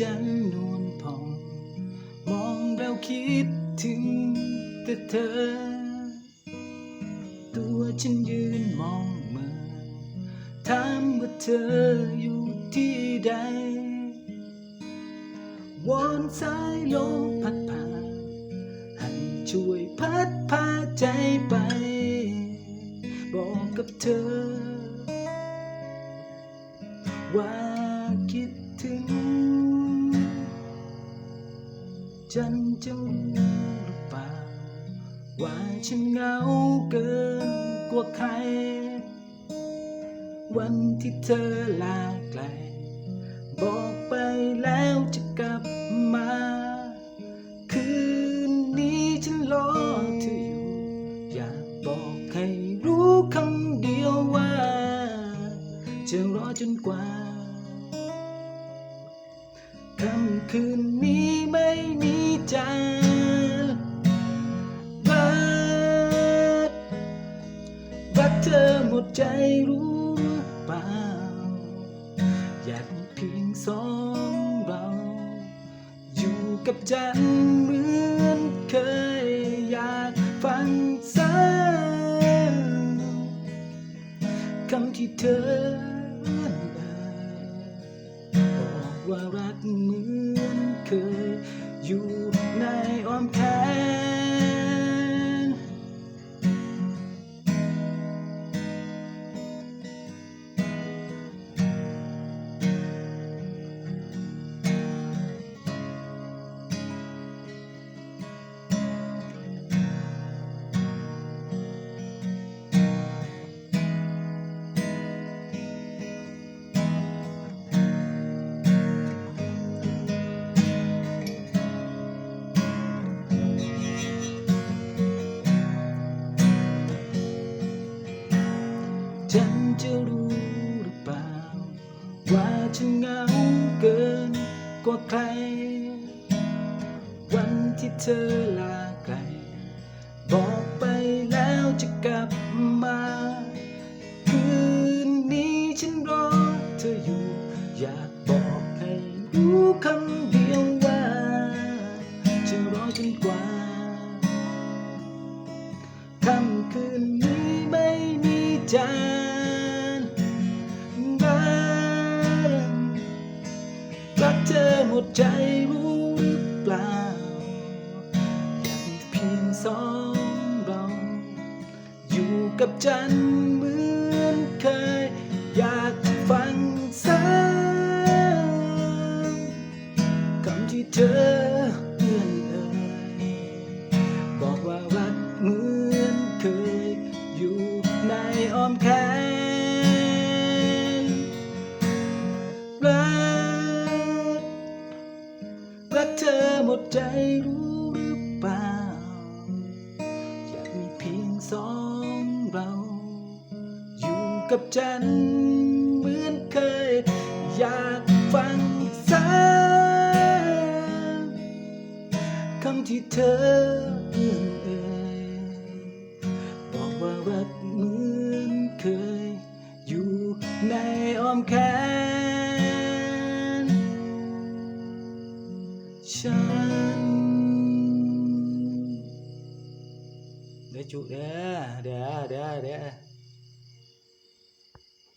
จันนวลผ่องมองแล้วคิดถึงแต่เธอ ตัวฉันยืนมองเมื่อถามว่าเธออยู่ที่ใดวอนสายลมพัดผ่านให้ช่วยพัดพาใจไป บอกกับเธอ ว่า จันจะรู้หรือเปล่า ว่าฉันเหงาเกินกว่าใคร วันที่เธอลาไกล บอกไปแล้วจะกลับมา คืนนี้ฉันรอเธออยู่ อยากบอกให้รู้คำเดียวว่า จะรอจนกว่าค่ำคืนนี้ จันทร์รักรักเธอหมดใจรู้เปล่า อยากเพียงสองเรา อยู่กับจันเหมือนเคยอยากฟังซ้ำคำที่เธอเอ่ยบอกว่ารักเหมือนเคยอยู่ อ้อมแขน จะรู้หรือเปล่า ว่าฉันเหงาเกินกว่าใคร วันที่เธอลาไกล บอกไปแล้วจะกลับมา คืนนี้ฉันรอเธออยู่ อยากบอกให้รู้คำเดียวว่าจะรอจนกว่าค่ำคืนนี้ไม่มีใจ ดใจรู้หรือเปล่า อยากมีเพียงสองเรา อยู่กับจันเหมือนเคย อยากฟังซ้ำคำที่เธอ หมดใจรู้หรือเปล่า อยากมีเพียงสองเรา อยู่กับจันเหมือนเคย อยากฟังซ้ำคำที่เธอเอื้อนเอ่ยบอกว่ารักเหมือนเคย อยู่ในอ้อมแขน เด้อจุเด้